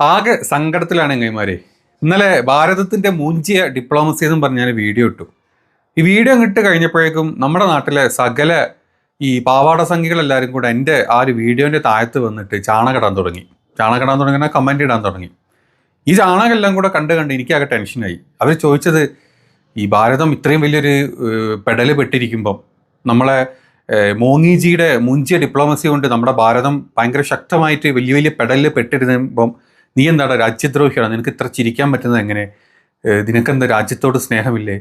ആകെ സങ്കടത്തിലാണ് എങ്ങൈമാരെ ഇന്നലെ ഭാരതത്തിന്റെ മൂഞ്ചിയ ഡിപ്ലോമസി എന്നും പറഞ്ഞ് ഞാൻ വീഡിയോ ഇട്ടു. ഈ വീഡിയോ ഇട്ട് കഴിഞ്ഞപ്പോഴേക്കും നമ്മുടെ നാട്ടിലെ സകല ഈ പാവാട സംഖ്യകളെല്ലാവരും കൂടെ എന്റെ ആ ഒരു വീഡിയോന്റെ താഴത്ത് വന്നിട്ട് ചാണകിടാൻ തുടങ്ങി. ചാണകിടാൻ തുടങ്ങിയ കമന്റ് ഇടാൻ തുടങ്ങി. ഈ ചാണകം എല്ലാം കൂടെ കണ്ട് കണ്ട് എനിക്കാകെ ടെൻഷനായി അവർ ചോദിച്ചത് ഈ ഭാരതം ഇത്രയും വലിയൊരു പെടൽ പെട്ടിരിക്കുമ്പം നമ്മളെ മോങ്ങിജിയുടെ മുഞ്ചിയ ഡിപ്ലോമസി കൊണ്ട് നമ്മുടെ ഭാരതം ഭയങ്കര ശക്തമായിട്ട് വലിയ വലിയ പെടലിൽ പെട്ടിരുമ്പം നീ എന്താണ് രാജ്യദ്രോഹിയാണ്? നിനക്ക് ഇത്ര ചിരിക്കാൻ പറ്റുന്നത് എങ്ങനെ? നിനക്കെന്താ രാജ്യത്തോട് സ്നേഹമില്ലേ?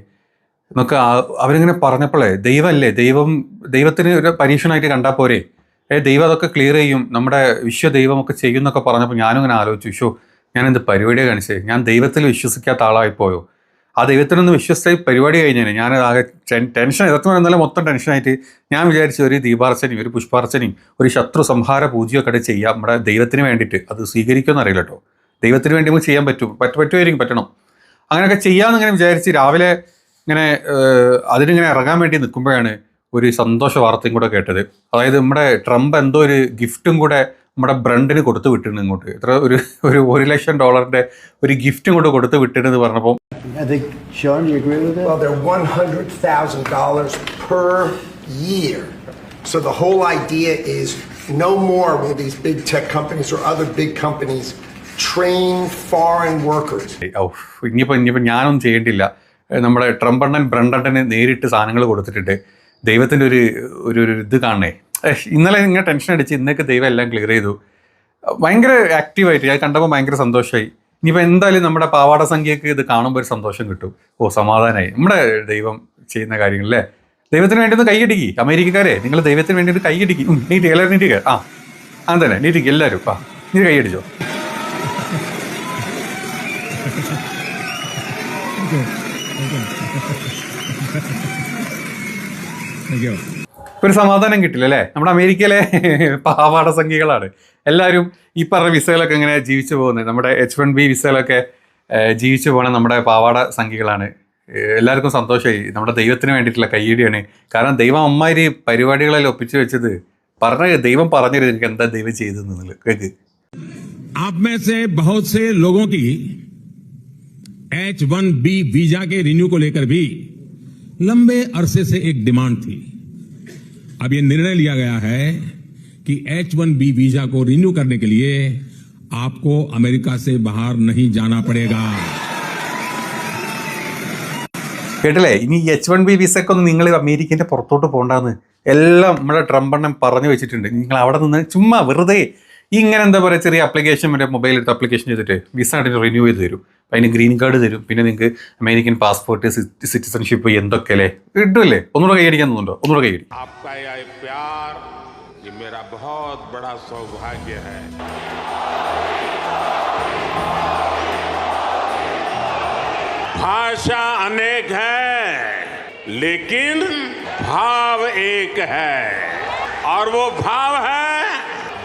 എന്നൊക്കെ അവരിങ്ങനെ പറഞ്ഞപ്പോഴേ ദൈവമല്ലേ? ദൈവം ദൈവത്തിന് ഒരു പരീക്ഷണമായിട്ട് കണ്ടാൽ പോരെ? ഏ ദൈവം അതൊക്കെ ക്ലിയർ ചെയ്യും. നമ്മുടെ വിശ്വ ദൈവമൊക്കെ ചെയ്യും എന്നൊക്കെ പറഞ്ഞപ്പോൾ ഞാനും ഇങ്ങനെ ആലോചിച്ചു. വിശ്വ ഞാൻ എന്ത് പരിപാടിയാണ് കാണിച്ചത്? ഞാൻ ദൈവത്തിൽ വിശ്വസിക്കാത്ത ആളായിപ്പോയോ? ആ ദൈവത്തിനൊന്ന് വിശ്വസിച്ച പരിപാടി കഴിഞ്ഞാൽ ഞാൻ ആകെ ടെൻ- ടെൻഷൻ ഇതൊക്കെ ഇന്നലെ മൊത്തം ടെൻഷനായിട്ട് ഞാൻ വിചാരിച്ച ഒരു ദീപാർച്ചനയും ഒരു പുഷ്പാർച്ചനയും ഒരു ശത്രു സംഹാര പൂജയൊക്കെ അവിടെ ചെയ്യാം നമ്മുടെ ദൈവത്തിന് വേണ്ടിയിട്ട്. അത് സ്വീകരിക്കുമെന്ന് അറിയില്ല കേട്ടോ. ദൈവത്തിന് വേണ്ടി നമുക്ക് ചെയ്യാൻ പറ്റും. പറ്റ പറ്റുമായിരിക്കും പറ്റണം. അങ്ങനെയൊക്കെ ചെയ്യാമെന്ന് ഇങ്ങനെ വിചാരിച്ച് രാവിലെ ഇങ്ങനെ അതിനിങ്ങനെ ഇറങ്ങാൻ വേണ്ടി നിൽക്കുമ്പോഴാണ് ഒരു സന്തോഷ വാർത്തയും കൂടെ കേട്ടത്. അതായത് നമ്മുടെ ട്രംപ് എന്തോ ഒരു ഗിഫ്റ്റും കൂടെ നമ്മുടെ ബ്രണ്ടിന് കൊടുത്തു വിട്ടിരുന്നു ഇങ്ങോട്ട് എത്ര ഒരു ഒരു ഒരു ലക്ഷം ഡോളറിന്റെ ഒരു ഗിഫ്റ്റും കൂടെ കൊടുത്തു വിട്ടിരുന്നു പറഞ്ഞപ്പോൾ I think, Sean, you agree with that? Well, they're $100,000 per year. So the whole idea is no more will these big tech companies or other big companies train foreign workers. ഇനിയിപ്പോൾ ഇനിയിപ്പോൾ ഞാനൊന്നും ചെയ്യേണ്ടില്ല നമ്മുടെ ട്രംപണ്ണൻ ബ്രണ്ടണ്ണന് നേരിട്ട് സാധനങ്ങൾ കൊടുത്തിട്ടുണ്ട് ദൈവത്തിന്റെ ഒരു ഒരു ഇത് കാണണേ ഇന്നലെ നിങ്ങൾ ടെൻഷൻ അടിച്ച് ഇന്നേക്ക് ദൈവം എല്ലാം ക്ലിയർ ചെയ്തു. ഭയങ്കര ആക്റ്റീവായിട്ട് ഞാൻ കണ്ടപ്പോൾ ഭയങ്കര സന്തോഷമായി. ഇനിയിപ്പോൾ എന്തായാലും നമ്മുടെ പാവാട സംഖ്യക്ക് ഇത് കാണുമ്പോൾ ഒരു സന്തോഷം കിട്ടും. ഓ സമാധാനമായി നമ്മുടെ ദൈവം ചെയ്യുന്ന കാര്യങ്ങളല്ലേ? ദൈവത്തിന് വേണ്ടി ഒന്ന് കൈയടിക്കി അമേരിക്കക്കാരെ നിങ്ങൾ ദൈവത്തിന് വേണ്ടി കൈയടിക്കി നീട്ടി എല്ലാവരും നീട്ടിക്കുക ആ അങ്ങനെ തന്നെ നീട്ടിക്ക് എല്ലാവരും. ആ നീ കൈയടിച്ചോ ഒരു സമാധാനം കിട്ടില്ല അല്ലേ നമ്മുടെ അമേരിക്കയിലെ പാവാട സംഖ്യകളാണ് എല്ലാവരും ഈ പറഞ്ഞ വിസകളൊക്കെ ഇങ്ങനെ ജീവിച്ചു പോകുന്നത് നമ്മുടെ എച്ച് വൺ ബി വിസകളൊക്കെ ഏഹ്, ജീവിച്ചു പോകുന്ന നമ്മുടെ പാവാട സംഖ്യകളാണ് ഏഹ്, എല്ലാവർക്കും സന്തോഷമായി നമ്മുടെ ദൈവത്തിന് വേണ്ടിയിട്ടുള്ള കയ്യടിയാണ് കാരണം ദൈവം അമ്മാതിരി പരിപാടികളെല്ലാം ഒപ്പിച്ചു വെച്ചത് പറഞ്ഞ ദൈവം പറഞ്ഞത് എനിക്ക് എന്താ ദൈവം ചെയ്തെന്നുള്ളത് കേക്ക് आप में से बहुत से लोगों की एच वन बी वीजा के रिन्यू को लेकर भी लंबे अरसे से एक डिमांड थी अब ये निर्णय लिया गया है कि एच वन बी वीजा को रिन्यू करने के लिए आपको अमेरिका से बाहर नहीं जाना पड़ेगा കേട്ടില്ലേ ഇനി എച്ച് വൺ ബി വിസക്കൊന്നും നിങ്ങൾ അമേരിക്കൻ്റെ പുറത്തോട്ട് പോകണ്ടെന്ന് എല്ലാം നമ്മുടെ ട്രംപ് എണ്ണം പറഞ്ഞു വെച്ചിട്ടുണ്ട് നിങ്ങൾ അവിടെ നിന്ന് ചുമ്മാ വെറുതെ ഇങ്ങനെ എന്താ പറയുക ചെറിയ ആപ്ലിക്കേഷൻ മറ്റേ മൊബൈൽ എടുത്ത് ആപ്ലിക്കേഷൻ ചെയ്തിട്ട് വിസ ആയിട്ട് റിന്യൂ ചെയ്ത് തരും അപ്പം അതിന് ഗ്രീൻ കാർഡ് തരും പിന്നെ നിങ്ങൾക്ക് അമേരിക്കൻ പാസ്പോർട്ട് സിറ്റിസൺഷിപ്പ് എന്തൊക്കെ അല്ലേ ഇടുമല്ലേ ഒന്നുകൂടെ കൈയടിക്കാൻ തോന്നുന്നുണ്ടോ ഒന്നുകൂടെ കൈയടി आपका यह प्यार ये मेरा बहुत बड़ा सौभाग्य है भाषा अनेक है लेकिन भाव एक है और वो भाव है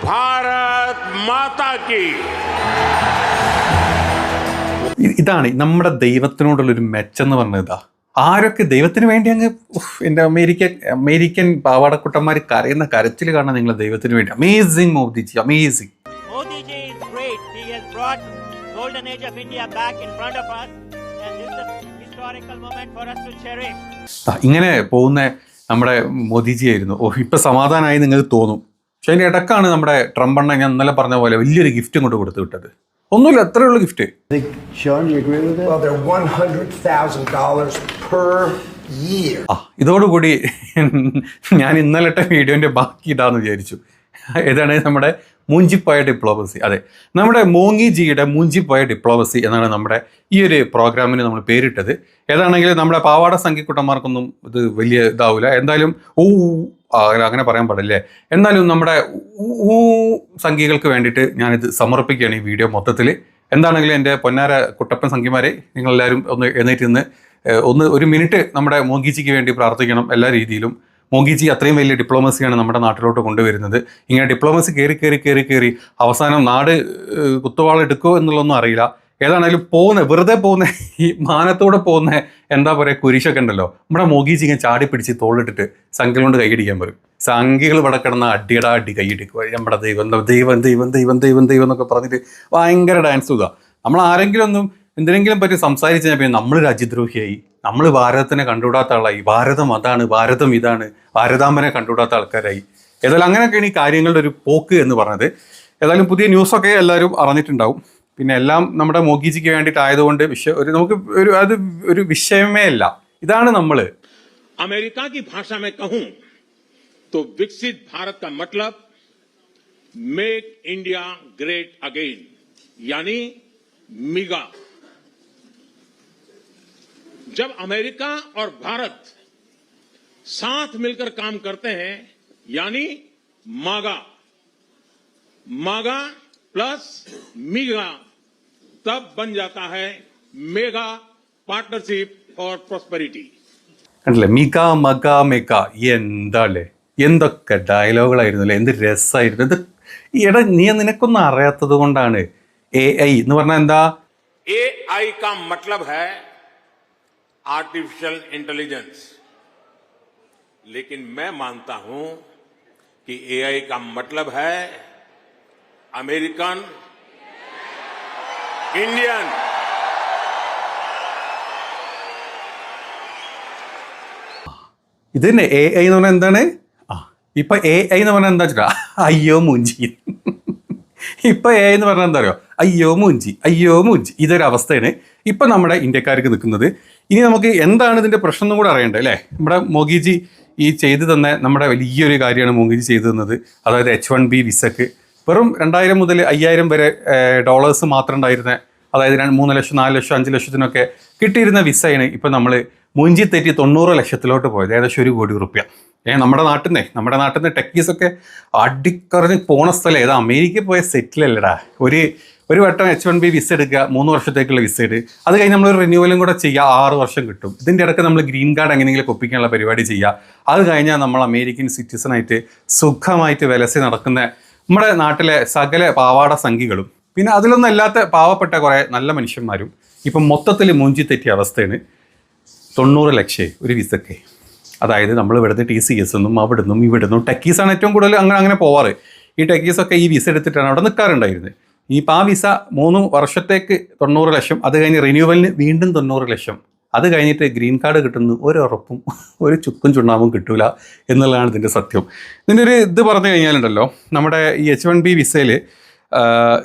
भारत ഭാരത് മാതാ കി. ഇതാണ് നമ്മുടെ ദൈവത്തിനോടുള്ള ഒരു മെച്ചെന്ന് പറഞ്ഞത് ഇതാ. ആരൊക്കെ ദൈവത്തിന് വേണ്ടി അങ്ങ് എന്റെ അമേരിക്ക അമേരിക്കൻ പാവാടക്കുട്ടന്മാർ കരയുന്ന കരച്ചിൽ കാണാൻ നിങ്ങൾ ദൈവത്തിന് വേണ്ടി. അമേസിങ് മോദിജി അമേസിങ് ഇങ്ങനെ പോകുന്ന നമ്മുടെ മോദിജി ആയിരുന്നു ഓ ഇപ്പൊ സമാധാനമായി നിങ്ങൾക്ക് തോന്നും. പക്ഷെ അതിന്റെ ഇടക്കാണ് നമ്മുടെ ട്രംപ് എണ്ണ ഞാൻ ഇന്നലെ പറഞ്ഞ പോലെ വലിയൊരു ഗിഫ്റ്റ് ഇങ്ങോട്ട് കൊടുത്തു വിട്ടത്. ഒന്നുമില്ല എത്രയേ ഉള്ളൂ gift I think, Sean, you agree with that? Well, they're $100,000 per year. ആ ഇതോടുകൂടി ഞാൻ ഇന്നലത്തെ വീഡിയോന്റെ ബാക്കി ഇടാന്ന് വിചാരിച്ചു. ഏതാണ് നമ്മുടെ മൂഞ്ചിപ്പോയ ഡിപ്ലോമസി അതെ നമ്മുടെ മോങ്ങിജിയുടെ മൂഞ്ചിപ്പോയ ഡിപ്ലോമസി എന്നാണ് നമ്മുടെ ഈ ഒരു പ്രോഗ്രാമിന് നമ്മൾ പേരിട്ടത്. ഏതാണെങ്കിലും നമ്മുടെ പാവാട സംഘിക്കുട്ടന്മാർക്കൊന്നും ഇത് വലിയ ഇതാവില്ല എന്തായാലും ആ, അങ്ങനെ- അങ്ങനെ പറയാൻ പാടില്ലേ? എന്നാലും നമ്മുടെ ഊ- സംഖ്യകൾക്ക് വേണ്ടിയിട്ട് ഞാനിത് സമർപ്പിക്കുകയാണ് ഈ വീഡിയോ മൊത്തത്തിൽ എന്താണെങ്കിലും എന്റെ പൊന്നാര കുട്ടപ്പൻ സംഖ്യമാരെ നിങ്ങളെല്ലാവരും ഒന്ന് എഴുന്നേറ്റ് നിന്ന് ഒന്ന് ഒരു മിനിറ്റ് നമ്മുടെ മോങ്കിജിക്ക് വേണ്ടി പ്രാർത്ഥിക്കണം എല്ലാ രീതിയിലും. മോങ്കിജി അത്രയും വലിയ ഡിപ്ലോമസിയാണ് നമ്മുടെ നാട്ടിലോട്ട് കൊണ്ടുവരുന്നത്. ഇങ്ങനെ ഡിപ്ലോമസി കയറി കയറി കയറി കയറി അവസാനം നാട് കുത്തുവാളെടുക്കുമോ എന്നുള്ളതൊന്നും അറിയില്ല. ഏതാണേലും പോകുന്ന വെറുതെ പോകുന്ന ഈ മാനത്തോടെ പോകുന്ന എന്താ പറയുക കുരിശൊക്കെ ഉണ്ടല്ലോ. നമ്മുടെ മോഗീജി ഇങ്ങനെ ചാടി പിടിച്ച് തോളിട്ടിട്ട് സംഖ്യ കൊണ്ട് കൈയടിക്കാൻ പറയും. സംഖ്യകൾ ഇവിടെ കിടന്ന അടിയടാ അടി കൈയടിക്കുക നമ്മുടെ ദൈവം ദൈവം ദൈവം ദൈവം ദൈവം ദൈവം എന്നൊക്കെ പറഞ്ഞിട്ട് ഭയങ്കര ഡാൻസ് ഇതാ നമ്മൾ ആരെങ്കിലും ഒന്നും എന്തിനെങ്കിലും പറ്റി സംസാരിച്ചു കഴിഞ്ഞാൽ നമ്മൾ രാജ്യദ്രോഹിയായി നമ്മൾ ഭാരതത്തിനെ കണ്ടുകൂടാത്ത ആളായി. ഭാരതം അതാണ് ഭാരതം ഇതാണ് ഭാരതാമ്പനെ കണ്ടുകൂടാത്ത ആൾക്കാരായി. ഏതായാലും അങ്ങനെയൊക്കെയാണ് ഈ കാര്യങ്ങളുടെ ഒരു പോക്ക് എന്ന് പറഞ്ഞത്. ഏതായാലും പുതിയ ന്യൂസൊക്കെ എല്ലാവരും അറിഞ്ഞിട്ടുണ്ടാവും. പിന്നെ എല്ലാം നമ്മുടെ മോഗിജിക്ക് വേണ്ടിയിട്ടായതുകൊണ്ട് വിഷയം ഒരു നമുക്ക് ഒരു അത് ഒരു വിഷയമേ അല്ല ഇതാണ് നമ്മൾ अमेरिका की भाषा में कहूं तो विकसित भारत का मतलब मेक इंडिया ग्रेट अगेन यानी मिगा जब अमेरिका और भारत साथ मिलकर काम करते हैं यानी मागा मागा प्लस मिगा तब बन जाता है मेगा पार्टनरशिप फॉर प्रोस्पेरिटी കണ്ടില്ലേ മിക മക മെക എന്താല്ലേ എന്തൊക്കെ ഡയലോഗുകളായിരുന്നു അല്ലേ എന്ത് രസമായിരുന്നു ഇത് എടാ നീ നിനക്കൊന്നും അറിയാത്തത് കൊണ്ടാണ് എ ഐ എന്ന് പറഞ്ഞാൽ എന്താ एआई का मतलब है आर्टिफिशियल इंटेलिजेंस लेकिन मैं मानता हूं कि एआई का मतलब है अमेरिकन ഇന്ത്യൻ. ഇത് തന്നെ എ ഐ എന്ന് പറഞ്ഞാൽ എന്താണ്? ആ. ഇപ്പൊ എ ഐ എന്ന് പറഞ്ഞാൽ എന്താ വെച്ചിട്ടാ? അയ്യോ മുഞ്ചി. ഇപ്പൊ എ എന്ന് പറഞ്ഞാൽ എന്താ പറയുക അയ്യോ മുഞ്ചി അയ്യോ മുഞ്ചി. ഇതൊരു അവസ്ഥയാണ് ഇപ്പൊ നമ്മുടെ ഇന്ത്യക്കാർക്ക് നിൽക്കുന്നത്. ഇനി നമുക്ക് എന്താണ് ഇതിന്റെ പ്രശ്നം എന്നും കൂടെ അറിയണ്ടേ അല്ലേ? നമ്മുടെ മോഗിജി ഈ ചെയ്തു തന്ന നമ്മുടെ വലിയൊരു കാര്യമാണ് മോഗിജി ചെയ്തു തന്നത്. അതായത് എച്ച് വൺ ബി വിസക്ക് വെറും രണ്ടായിരം മുതൽ അയ്യായിരം വരെ ഡോളേഴ്സ് മാത്രം ഉണ്ടായിരുന്ന അതായത് മൂന്ന് ലക്ഷം നാല് ലക്ഷം അഞ്ച് ലക്ഷത്തിനൊക്കെ കിട്ടിയിരുന്ന വിസയാണ് ഇപ്പം നമ്മൾ മുഞ്ചി തെറ്റി തൊണ്ണൂറ് ലക്ഷത്തിലോട്ട് പോയത്. ഏകദേശം ഒരു കോടി റുപ്യ. ഏ നമ്മുടെ നാട്ടിൽ നിന്നേ നമ്മുടെ നാട്ടിൽ നിന്ന് ടെക്കീസൊക്കെ അടിക്കറിഞ്ഞ് പോണ സ്ഥലം ഏതാ? അമേരിക്കയിൽ പോയ സെറ്റിലല്ലടാ. ഒരു ഒരു വട്ടം എച്ച് വൺ ബി വിസ എടുക്കുക മൂന്ന് വർഷത്തേക്കുള്ള വിസ ഇട്. അത് കഴിഞ്ഞ് നമ്മൾ റിന്യൂവലും കൂടെ ചെയ്യുക ആറ് വർഷം കിട്ടും. ഇതിന്റെ ഇടയ്ക്ക് നമ്മൾ ഗ്രീൻ കാർഡ് എങ്ങനെയെങ്കിലും ഒപ്പിക്കാനുള്ള പരിപാടി ചെയ്യുക. അത് കഴിഞ്ഞാൽ നമ്മൾ അമേരിക്കൻ സിറ്റിസൺ ആയിട്ട് സുഖമായിട്ട് വിലസി നടക്കുന്ന നമ്മുടെ നാട്ടിലെ സകല പാവാട സംഖികളും പിന്നെ അതിലൊന്നല്ലാത്ത പാവപ്പെട്ട കുറേ നല്ല മനുഷ്യന്മാരും ഇപ്പം മൊത്തത്തിൽ മൂഞ്ചി തെറ്റിയ അവസ്ഥയാണ്. തൊണ്ണൂറ് ലക്ഷം ഒരു വിസക്ക്. അതായത് നമ്മൾ ഇവിടുത്തെ ടി സി എസ് എന്നും അവിടെ നിന്നും ഇവിടെ നിന്നും ടെക്കീസാണ് ഏറ്റവും കൂടുതൽ അങ്ങനെ അങ്ങനെ പോവാറ്. ഈ ടെക്കീസൊക്കെ ഈ വിസ എടുത്തിട്ടാണ് അവിടെ നിൽക്കാറുണ്ടായിരുന്നത് ഇനിയിപ്പോൾ ആ വിസ മൂന്ന് വർഷത്തേക്ക് തൊണ്ണൂറ് ലക്ഷം അത് കഴിഞ്ഞ് റിന്യൂവലിന് വീണ്ടും തൊണ്ണൂറ് ലക്ഷം അത് കഴിഞ്ഞിട്ട് ഗ്രീൻ കാർഡ് കിട്ടുന്നു ഒരു ഉറപ്പും ഒരു ചുക്കും ചുണ്ണാമ്പും കിട്ടൂല എന്നുള്ളതാണ് ഇതിന്റെ സത്യം. ഇതിന്റെ ഒരു ഇത് പറഞ്ഞു കഴിഞ്ഞാലുണ്ടല്ലോ നമ്മുടെ ഈ എച്ച് വൺ ബി വിസയിൽ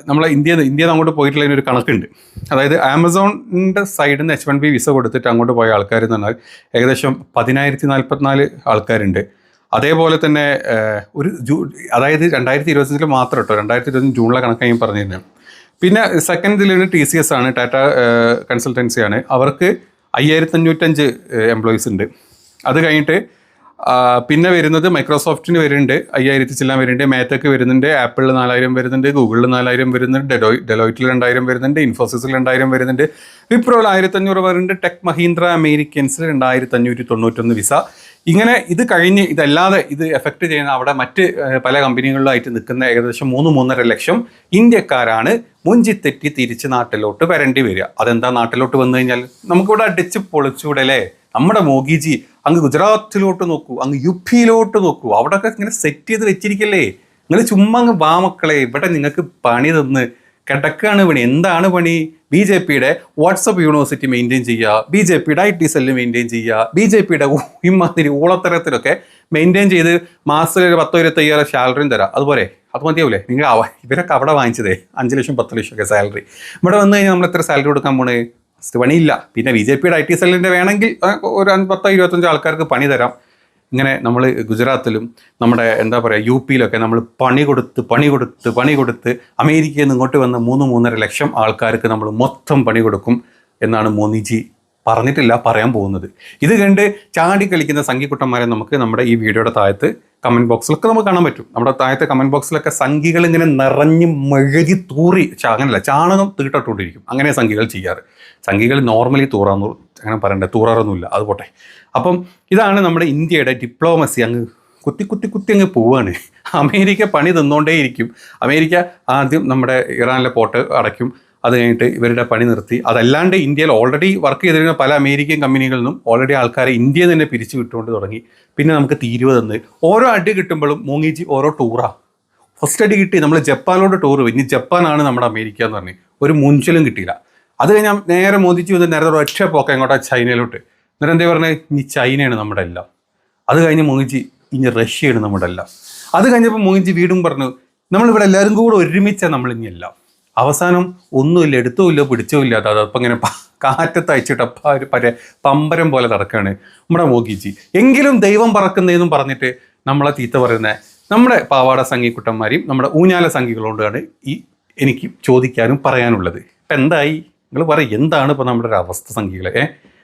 നമ്മളെ ഇന്ത്യ ഇന്ത്യ അങ്ങോട്ട് പോയിട്ടുള്ള ഒരു കണക്കുണ്ട്. അതായത് ആമസോണിന്റെ സൈഡിൽ നിന്ന് എച്ച് വൺ ബി വിസ കൊടുത്തിട്ട് അങ്ങോട്ട് പോയ ആൾക്കാർ എന്ന് പറഞ്ഞാൽ ഏകദേശം പതിനായിരത്തി നാൽപ്പത്തിനാല് ആൾക്കാരുണ്ട്. അതേപോലെ തന്നെ ഒരു ജൂ അതായത് രണ്ടായിരത്തി ഇരുപത്തഞ്ചിൽ മാത്രം കേട്ടോ രണ്ടായിരത്തി ഇരുപത്തഞ്ച് ജൂണിലെ കണക്ക് ഞാൻ പറഞ്ഞിരുന്നത്. പിന്നെ സെക്കൻഡ് ഇതിൽ ടി സി എസ് ആണ് ടാറ്റ കൺസൾട്ടൻസി ആണ്. അവർക്ക് അയ്യായിരത്തി അഞ്ഞൂറ്റഞ്ച് എംപ്ലോയീസ് ഉണ്ട്. അത് കഴിഞ്ഞിട്ട് പിന്നെ വരുന്നത് മൈക്രോസോഫ്റ്റിന് വരുന്നുണ്ട് അയ്യായിരത്തി ചില്ലാൻ വരുന്നുണ്ട് മേത്തക്ക് വരുന്നുണ്ട് ആപ്പിളിൽ നാലായിരം വരുന്നുണ്ട് ഗൂഗിളിൽ നാലായിരം വരുന്നുണ്ട് ഡെലോയ് ഡെലോയിറ്റിൽ രണ്ടായിരം വരുന്നുണ്ട് ഇൻഫോസിസിൽ രണ്ടായിരം വരുന്നുണ്ട്. വിപ്രോൽ ആയിരത്തി അഞ്ഞൂറ് വരുന്നുണ്ട് ടെക് മഹീന്ദ്ര അമേരിക്കൻസിൽ രണ്ടായിരത്തി അഞ്ഞൂറ്റി തൊണ്ണൂറ്റൊന്ന് വിസ. ഇങ്ങനെ ഇത് കഴിഞ്ഞ് ഇതല്ലാതെ ഇത് എഫക്റ്റ് ചെയ്യുന്ന അവിടെ മറ്റ് പല കമ്പനികളിലായിട്ട് നിൽക്കുന്ന ഏകദേശം മൂന്ന് മൂന്നര ലക്ഷം ഇന്ത്യക്കാരാണ് മുഞ്ചിത്തെറ്റി തിരിച്ച് നാട്ടിലോട്ട് വരേണ്ടി വരിക. അതെന്താ നാട്ടിലോട്ട് വന്നു കഴിഞ്ഞാൽ നമുക്കിവിടെ അടിച്ച് പൊളിച്ചൂടെ നമ്മുടെ മോഗിജി അങ്ങ് ഗുജറാത്തിലോട്ട് നോക്കൂ അങ്ങ് യു പിയിലോട്ട് നോക്കൂ. അവിടെയൊക്കെ ഇങ്ങനെ സെറ്റ് ചെയ്ത് വെച്ചിരിക്കല്ലേ? നിങ്ങൾ ചുമ്മാ അങ്ങ് വാ മക്കളെ ഇവിടെ നിങ്ങൾക്ക് പണി തന്ന് കിടക്കാണ് പണി. എന്താണ് പണി? ബി ജെ പിയുടെ വാട്സപ്പ് യൂണിവേഴ്സിറ്റി മെയിന്റെയിൻ ചെയ്യുക ബി ജെ പിയുടെ ഐ ടി സെല്ല് മെയിന്റെയിൻ ചെയ്യുക ബി ജെ പിയുടെ ഇമാതിരി ഊളത്തരത്തിലൊക്കെ മെയിന്റെയിൻ ചെയ്ത് മാസത്തിൽ ഒരു പത്തോ ഇരുപത്തയ്യായിരം സാലറിയും തരാം. അതുപോലെ അത് മതിയാവില്ലേ നിങ്ങൾ ഇവരൊക്കെ അവിടെ വാങ്ങിച്ചതേ അഞ്ച് ലക്ഷം പത്ത് ലക്ഷം ഒക്കെ സാലറി ഇവിടെ വന്നു കഴിഞ്ഞാൽ നമ്മൾ എത്ര സാലറി കൊടുക്കാൻ പോണേ? ഫസ്റ്റ് പണിയില്ല. പിന്നെ ബി ജെ പിയുടെ ഐ ടി സെല്ലിന്റെ വേണമെങ്കിൽ ഒരു പത്തോ ഇരുപത്തഞ്ചോ ആൾക്കാർക്ക് പണി തരാം. ഇങ്ങനെ നമ്മൾ ഗുജറാത്തിലും നമ്മുടെ എന്താ പറയുക യു പിയിലൊക്കെ നമ്മൾ പണി കൊടുത്ത് പണി കൊടുത്ത് പണി കൊടുത്ത് അമേരിക്കയിൽ നിന്ന് ഇങ്ങോട്ട് വന്ന മൂന്ന് മൂന്നര ലക്ഷം ആൾക്കാർക്ക് നമ്മൾ മൊത്തം പണി കൊടുക്കും എന്നാണ് മോദിജി പറഞ്ഞിട്ടില്ല പറയാൻ പോകുന്നത്. ഇത് കണ്ട് ചാടി കളിക്കുന്ന സംഘിക്കുട്ടന്മാരെ നമുക്ക് നമ്മുടെ ഈ വീഡിയോയുടെ താഴത്ത് കമന്റ് ബോക്സിലൊക്കെ നമുക്ക് കാണാൻ പറ്റും. നമ്മുടെ താഴത്തെ കമന്റ് ബോക്സിലൊക്കെ സംഖികൾ ഇങ്ങനെ നിറഞ്ഞ് മെഴുകി തൂറി അങ്ങനെയല്ല ചാണകം തീട്ടിട്ടുകൊണ്ടിരിക്കും. അങ്ങനെ സംഖികൾ ചെയ്യാറ്. സംഖികൾ നോർമലി തൂറാന്ന് അങ്ങനെ പറയണ്ടേ തൂറാറൊന്നുമില്ല. അത് പോട്ടെ. അപ്പം ഇതാണ് നമ്മുടെ ഇന്ത്യയുടെ ഡിപ്ലോമസി അങ്ങ് കുത്തി കുത്തി കുത്തി അങ്ങ് പോവാണ്. അമേരിക്ക പണി തിന്നുകൊണ്ടേയിരിക്കും അമേരിക്ക ആദ്യം നമ്മുടെ ഇറാനിലെ പോട്ട് അടയ്ക്കും. അത് കഴിഞ്ഞിട്ട് ഇവരുടെ പണി നിർത്തി. അതല്ലാണ്ട് ഇന്ത്യയിൽ ഓൾറെഡി വർക്ക് ചെയ്തിരുന്ന പല അമേരിക്കൻ കമ്പനികളിൽ നിന്നും ഓൾറെഡി ആൾക്കാരെ ഇന്ത്യയിൽ തന്നെ പിരിച്ചു വിട്ടുകൊണ്ട് തുടങ്ങി. പിന്നെ നമുക്ക് തീരുവ തന്ന്. ഓരോ അടി കിട്ടുമ്പോഴും മൂങ്ങിജി ഓരോ ടൂറാണ് ഫസ്റ്റ് അടി കിട്ടി. നമ്മൾ ജപ്പാനിലോട്ട് ടൂർ പോയി. ഇനി ജപ്പാനാണ് നമ്മുടെ അമേരിക്ക എന്ന് പറഞ്ഞ്. ഒരു മുഞ്ചലും കിട്ടിയില്ല. അത് കഴിഞ്ഞാൽ നേരെ മോദിച്ച് വന്ന് നേരെ ഒറ്റ പോക്ക എങ്ങോട്ടാ? ചൈനയിലോട്ട്. എന്നിട്ട് എന്താ പറഞ്ഞത് ഇനി ചൈനയാണ് നമ്മുടെ എല്ലാം. അത് കഴിഞ്ഞ് മോഹിജി ഇനി റഷ്യയാണ് നമ്മുടെ എല്ലാം. അത് കഴിഞ്ഞപ്പോൾ മോഹിജി വീടും പറഞ്ഞു നമ്മളിവിടെ എല്ലാവരും കൂടെ ഒരുമിച്ചാണ് നമ്മളിനി എല്ലാം. അവസാനം ഒന്നുമില്ല എടുത്തുമില്ല പിടിച്ചുമില്ല. അത് അതപ്പം ഇങ്ങനെ കാറ്റത്ത് അയച്ചിട്ട് ഒരു പരെ പമ്പരം പോലെ നടക്കുകയാണ് നമ്മുടെ മോഗിജി. എങ്കിലും ദൈവം പറക്കുന്നതെന്നും പറഞ്ഞിട്ട് നമ്മളെ തീത്ത പറയുന്ന നമ്മുടെ പാവാട സംഘിക്കുട്ടന്മാരെയും നമ്മുടെ ഊഞ്ഞാല സംഘികളോടാണ് ഈ എനിക്ക് ചോദിക്കാനും പറയാനുള്ളത്. ഇപ്പം എന്തായി? നിങ്ങൾ പറയും എന്താണ് ഇപ്പോൾ നമ്മുടെ ഒരു അവസ്ഥ സംഖ്യകളെ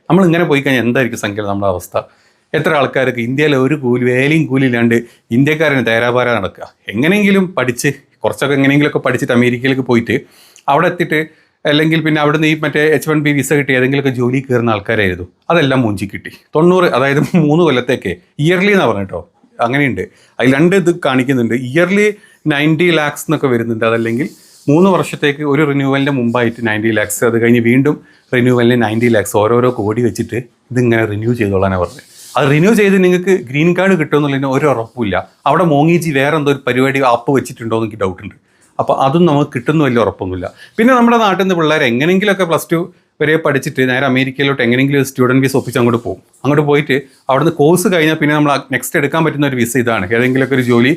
നമ്മൾ ഇങ്ങനെ പോയി കഴിഞ്ഞാൽ എന്തായിരിക്കും സംഖ്യകൾ നമ്മുടെ അവസ്ഥ? എത്ര ആൾക്കാർക്ക് ഇന്ത്യയിലെ ഒരു കൂലി വേലയും കൂലി ഇല്ലാണ്ട് ഇന്ത്യക്കാരന് തേരാപാര നടക്കുക. എങ്ങനെയെങ്കിലും പഠിച്ച് കുറച്ചൊക്കെ എങ്ങനെയെങ്കിലുമൊക്കെ പഠിച്ചിട്ട് അമേരിക്കയിലേക്ക് പോയിട്ട് അവിടെ എത്തിയിട്ട് അല്ലെങ്കിൽ പിന്നെ അവിടെ നിന്ന് ഈ മറ്റേ എച്ച് വൺ ബി വിസ കിട്ടി ഏതെങ്കിലുമൊക്കെ ജോലി കയറുന്ന ആൾക്കാരായിരുന്നു. അതെല്ലാം മൂഞ്ചി കിട്ടി. തൊണ്ണൂറ് അതായത് മൂന്ന് കൊല്ലത്തേക്ക് ഇയർലി എന്നാണ് പറഞ്ഞിട്ടോ അങ്ങനെയുണ്ട്. അതിൽ രണ്ട് ഇത് കാണിക്കുന്നുണ്ട്. ഇയർലി നയന്റി ലാക്സ് എന്നൊക്കെ വരുന്നുണ്ട്. അതല്ലെങ്കിൽ മൂന്ന് വർഷത്തേക്ക് ഒരു റിന്യൂവലിന്റെ മുമ്പായിട്ട് നയന്റി ലാക്സ് അത് കഴിഞ്ഞ് വീണ്ടും റിന്യൂവലിന് നയന്റി ലാക്സ് ഓരോരോ കോടി വെച്ചിട്ട് ഇതിങ്ങനെ റിന്യൂ ചെയ്തോളാനാണ് പറഞ്ഞത്. അത് റിന്യൂ ചെയ്ത് നിങ്ങൾക്ക് ഗ്രീൻ കാർഡ് കിട്ടുമെന്നുള്ളതിന് ഒരു ഉറപ്പില്ല അവിടെ മോങ്ങിജി വേറെ എന്തോ ഒരു പരിപാടി ആപ്പ് വെച്ചിട്ടുണ്ടോ എന്ന് ഡൗട്ട് ഉണ്ട്. അപ്പോൾ അതും നമുക്ക് കിട്ടുന്ന വലിയ ഉറപ്പൊന്നുമില്ല. പിന്നെ നമ്മുടെ നാട്ടിൽ നിന്ന് പിള്ളേർ എങ്ങനെയെങ്കിലുമൊക്കെ പ്ലസ് ടു വരെ പഠിച്ചിട്ട് നേരെ അമേരിക്കയിലോട്ട് എങ്ങനെയെങ്കിലും സ്റ്റുഡന്റ് വിസ ഒപ്പിച്ച് അങ്ങോട്ട് പോകും. അങ്ങോട്ട് പോയിട്ട് അവിടുന്ന് കോഴ്സ് കഴിഞ്ഞാൽ പിന്നെ നമ്മൾ നെക്സ്റ്റ് എടുക്കാൻ പറ്റുന്ന ഒരു വിസ ഇതാണ്. ഏതെങ്കിലുമൊക്കെ ഒരു ജോലി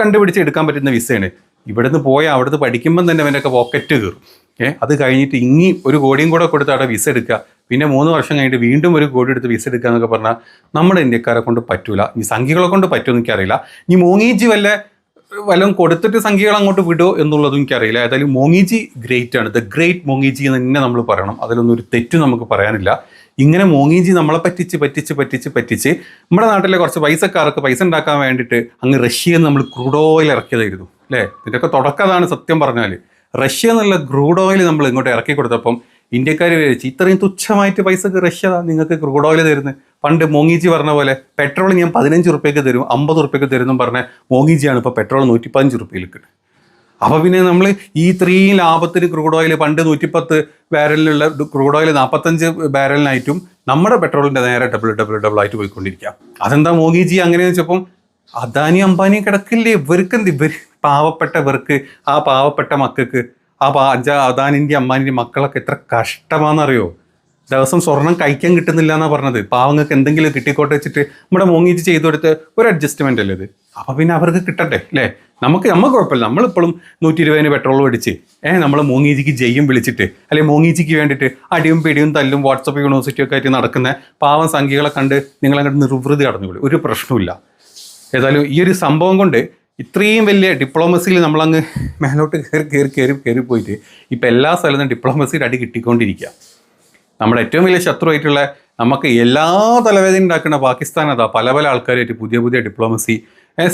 കണ്ടുപിടിച്ച് എടുക്കാൻ പറ്റുന്ന വിസയാണ് ഇവിടുന്ന് പോയാൽ അവിടുന്ന് പഠിക്കുമ്പം തന്നെ അവന്റെയൊക്കെ പോക്കറ്റ് കയറും അത് കഴിഞ്ഞിട്ട് ഇനി ഒരു കോടിയും കൂടെ കൊടുത്ത് അവിടെ വിസ എടുക്കുക. പിന്നെ മൂന്ന് വർഷം കഴിഞ്ഞിട്ട് വീണ്ടും ഒരു കോടി എടുത്ത് വിസ എടുക്കുക എന്നൊക്കെ പറഞ്ഞാൽ നമ്മുടെ ഇന്ത്യക്കാരെ കൊണ്ട് പറ്റൂല. ഈ സംഖ്യകളെ കൊണ്ട് പറ്റുമെന്ന് എനിക്കറിയില്ല. ഇനി മോങ്ങീജി വല്ല വല്ലതും കൊടുത്തിട്ട് സംഖ്യകൾ അങ്ങോട്ട് വിടുമോ എന്നുള്ളതും എനിക്കറിയില്ല. ഏതായാലും മോങ്ങിജി ഗ്രേറ്റ് ആണ്. ദ ഗ്രേറ്റ് മോങ്ങിജി എന്ന് തന്നെ നമ്മൾ പറയണം. അതിലൊന്നും ഒരു തെറ്റും നമുക്ക് പറയാനില്ല. ഇങ്ങനെ മോങ്ങിജി നമ്മളെ പറ്റിച്ച് പറ്റിച്ച് പറ്റിച്ച് പറ്റിച്ച് നമ്മുടെ നാട്ടിലെ കുറച്ച് പൈസക്കാർക്ക് പൈസ ഉണ്ടാക്കാൻ വേണ്ടിയിട്ട് അങ്ങ് റഷ്യയിൽ നമ്മൾ ക്രൂഡ് ഓയിൽ ഇറക്കിയതായിരുന്നു. അല്ലേ? ഇതിന്റെയൊക്കെ തുടക്കതാണ് സത്യം പറഞ്ഞാൽ റഷ്യ എന്നുള്ള ക്രൂഡ് ഓയിൽ നമ്മൾ ഇങ്ങോട്ട് ഇറക്കി കൊടുത്തപ്പം ഇന്ത്യക്കാർ വിചാരിച്ചു ഇത്രയും തുച്ഛമായിട്ട് പൈസക്ക് റഷ്യ നിങ്ങൾക്ക് ക്രൂഡ് ഓയിൽ തരുന്നത്. പണ്ട് മോങ്ങിജി പറഞ്ഞ പോലെ പെട്രോൾ ഞാൻ പതിനഞ്ച് റുപ്യക്ക് തരും അമ്പത് റുപ്യക്ക് തരും എന്നും പറഞ്ഞ മോങ്ങിജിയാണ് ഇപ്പോൾ പെട്രോൾ നൂറ്റിപ്പതിനഞ്ച് കിട്ടുന്നത് അപ്പോൾ പിന്നെ നമ്മൾ ഈ ഇത്രയും ലാഭത്തിന് ക്രൂഡ് ഓയിൽ പണ്ട് നൂറ്റിപ്പത്ത് ബാരലിലുള്ള ക്രൂഡ് ഓയിൽ നാൽപ്പത്തഞ്ച് ബാരലിനായിട്ടും നമ്മുടെ പെട്രോളിന്റെ നേരെ ഡബിൾ ഡബിൾ ഡബിൾ ആയിട്ട് പോയിക്കൊണ്ടിരിക്കുക അതെന്താ മോഗിജി അങ്ങനെ വെച്ചപ്പം അദാനി അംബാനി കിടക്കില്ലേ? ഇവർക്ക് എന്ത് ഇവർ പാവപ്പെട്ടവർക്ക് ആ പാവപ്പെട്ട മക്കൾക്ക് ആ പാജ അദാനിന്റെ അമ്മാനിന്റെ മക്കളൊക്കെ എത്ര കഷ്ടമാണെന്നറിയോ? ദിവസം സ്വർണം കഴിക്കാൻ കിട്ടുന്നില്ല എന്നാണ് പറഞ്ഞത്. പാവങ്ങൾക്ക് എന്തെങ്കിലും കിട്ടിക്കോട്ടെ വെച്ചിട്ട് നമ്മുടെ മോങ്ങിച്ച് ചെയ്തു കൊടുത്ത് ഒരു അഡ്ജസ്റ്റ്മെന്റ് അല്ലേ ഇത്? അപ്പോൾ പിന്നെ അവർക്ക് കിട്ടട്ടെ അല്ലേ? നമുക്ക് നമുക്ക് കുഴപ്പമില്ല. നമ്മളിപ്പോഴും നൂറ്റി ഇരുപതിന് പെട്രോൾ അടിച്ച് ഏഹ് നമ്മൾ മോങ്ങിജിക്ക് ജയ്യും വിളിച്ചിട്ട് അല്ലെങ്കിൽ മോങ്ങിജിക്ക് വേണ്ടിയിട്ട് അടിയും പിടിയും തല്ലും വാട്സപ്പ് യൂണിവേഴ്സിറ്റി ഒക്കെ ആയിട്ട് നടക്കുന്ന പാവം സംഖ്യകളെ കണ്ട് നിങ്ങളങ്ങോട്ട് നിർവൃതി കടന്നുകൂടി ഒരു പ്രശ്നമില്ല ഏതായാലും ഈ ഒരു സംഭവം കൊണ്ട് ഇത്രയും വലിയ ഡിപ്ലോമസിയിൽ നമ്മളങ്ങ് മേലോട്ട് കയറി കയറി കയറി കയറി പോയിട്ട് ഇപ്പം എല്ലാ സ്ഥലത്തും ഡിപ്ലോമസിയുടെ അടി കിട്ടിക്കൊണ്ടിരിക്കുക. നമ്മുടെ ഏറ്റവും വലിയ ശത്രുവായിട്ടുള്ള നമുക്ക് എല്ലാ തലവേദന ഉണ്ടാക്കുന്ന പാകിസ്ഥാൻ അതാ പല പല ആൾക്കാരായിട്ട് പുതിയ പുതിയ ഡിപ്ലോമസി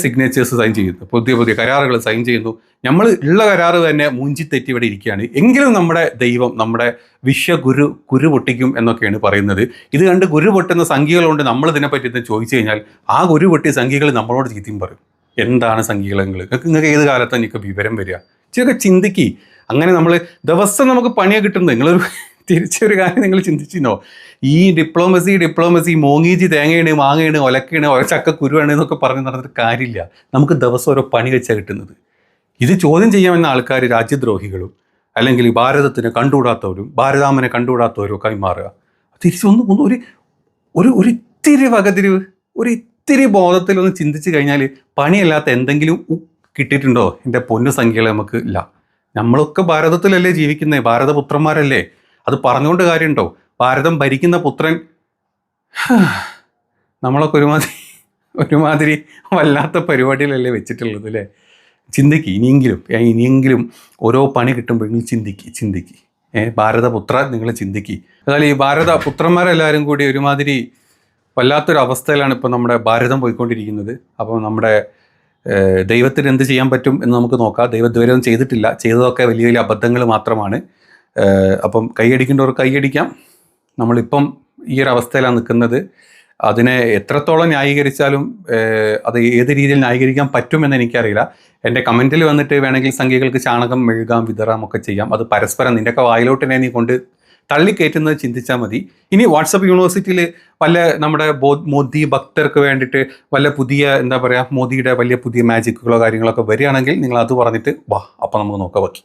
സിഗ്നേച്ചേഴ്സ് സൈൻ ചെയ്യുന്നു. പുതിയ പുതിയ കരാറുകൾ സൈൻ ചെയ്യുന്നു. നമ്മൾ ഉള്ള കരാറ് തന്നെ മൂഞ്ചി തെറ്റി ഇവിടെ ഇരിക്കുകയാണ്. എങ്കിലും നമ്മുടെ ദൈവം നമ്മുടെ വിശ്വഗുരു കുരു പൊട്ടിക്കും എന്നൊക്കെയാണ് പറയുന്നത്. ഇത് കണ്ട് ഗുരു പൊട്ടുന്ന സംഖ്യകളുണ്ട്. നമ്മൾ ഇതിനെപ്പറ്റി ഇത് ചോദിച്ചു കഴിഞ്ഞാൽ ആ ഗുരു പൊട്ടിയ സംഖ്യകൾ നമ്മളോട് ചീത്തയും പറയും. എന്താണ് സംഗീതങ്ങൾ? നിങ്ങൾക്ക് ഏത് കാലത്താണ് നിങ്ങൾക്ക് വിവരം വരിക? ചെറിയ ചിന്തിക്കി. അങ്ങനെ നമ്മൾ ദിവസം നമുക്ക് പണിയെ കിട്ടുന്നത്. നിങ്ങളൊരു തിരിച്ചൊരു കാര്യം നിങ്ങൾ ചിന്തിച്ചിരുന്നോ? ഈ ഡിപ്ലോമസി ഡിപ്ലോമസി മോങ്ങീജി തേങ്ങയാണ് മാങ്ങയാണ് ഒലക്കയാണ് ഒരച്ചക്ക കുരുവാണ് എന്നൊക്കെ പറഞ്ഞ് നടന്നിട്ട് കാര്യമില്ല. നമുക്ക് ദിവസം ഓരോ പണി വെച്ചാൽ കിട്ടുന്നത്. ഇത് ചോദ്യം ചെയ്യാമെന്ന ആൾക്കാർ രാജ്യദ്രോഹികളും അല്ലെങ്കിൽ ഭാരതത്തിനെ കണ്ടുകൂടാത്തവരും ഭാരതാമനെ കണ്ടുകൂടാത്തവരും ഒക്കെ മാറുക. തിരിച്ചൊന്നും ഒന്ന് ഒരു ഒരു ഇത്തിരി വകതിരിവ് ഒരു ഇത്തിരി ബോധത്തിലൊന്ന് ചിന്തിച്ച് കഴിഞ്ഞാൽ പണിയല്ലാത്ത എന്തെങ്കിലും കിട്ടിയിട്ടുണ്ടോ? എന്റെ പൊന്നു സംഖ്യകൾ നമുക്ക് ഇല്ല. നമ്മളൊക്കെ ഭാരതത്തിലല്ലേ ജീവിക്കുന്നത് ഭാരതപുത്രന്മാരല്ലേ അത് പറഞ്ഞുകൊണ്ട് കാര്യമുണ്ടോ ഭാരതം ഭരിക്കുന്ന പുത്രൻ നമ്മളൊക്കെ ഒരുമാതിരി ഒരുമാതിരി വല്ലാത്ത പരിപാടിയിലല്ലേ വെച്ചിട്ടുള്ളത് അല്ലേ? ചിന്തിക്ക് ഇനിയെങ്കിലും ഇനിയെങ്കിലും ഓരോ പണി കിട്ടുമ്പോഴെങ്കിലും ചിന്തിക്ക് ചിന്തിക്ക്. ഏഹ് ഭാരതപുത്ര നിങ്ങൾ ചിന്തിക്ക്. എന്നാൽ ഈ ഭാരത പുത്രന്മാരെല്ലാവരും കൂടി ഒരുമാതിരി വല്ലാത്തൊരു അവസ്ഥയിലാണ് ഇപ്പോൾ നമ്മുടെ ഭാരതം പോയിക്കൊണ്ടിരിക്കുന്നത്. അപ്പോൾ നമ്മുടെ ദൈവത്തിന് എന്ത് ചെയ്യാൻ പറ്റും എന്ന് നമുക്ക് നോക്കാം. ദൈവം ഒന്നും ചെയ്തിട്ടില്ല. ചെയ്തതൊക്കെ വലിയ വലിയ അബദ്ധങ്ങൾ മാത്രമാണ്. അപ്പം കൈയടിക്കേണ്ടവർ കൈയടിക്കാം നമ്മളിപ്പം ഈ ഒരു അവസ്ഥയിലാണ് നിൽക്കുന്നത്. അതിനെ എത്രത്തോളം ന്യായീകരിച്ചാലും അത് ഏത് രീതിയിൽ ന്യായീകരിക്കാൻ പറ്റുമെന്ന് എനിക്കറിയില്ല. എന്റെ കമന്റിൽ വന്നിട്ട് വേണമെങ്കിൽ സംഖ്യകൾക്ക് ചാണകം മെഴുകാം വിതറാം ഒക്കെ ചെയ്യാം. അത് പരസ്പരം നിന്റെയൊക്കെ വായിലോട്ടിനെ നീ കൊണ്ട് തള്ളിക്കയറ്റുന്നത് ചിന്തിച്ചാൽ മതി. ഇനി വാട്സപ്പ് യൂണിവേഴ്സിറ്റിയിൽ വല്ല നമ്മുടെ മോദി ഭക്തർക്ക് വേണ്ടിയിട്ട് വല്ല പുതിയ എന്താ പറയുക മോദിയുടെ വലിയ പുതിയ മാജിക്കുകളോ കാര്യങ്ങളൊക്കെ വരികയാണെങ്കിൽ നിങ്ങൾ അത് പറഞ്ഞിട്ട് വാ അപ്പം നമുക്ക് നോക്കാം ബാക്കി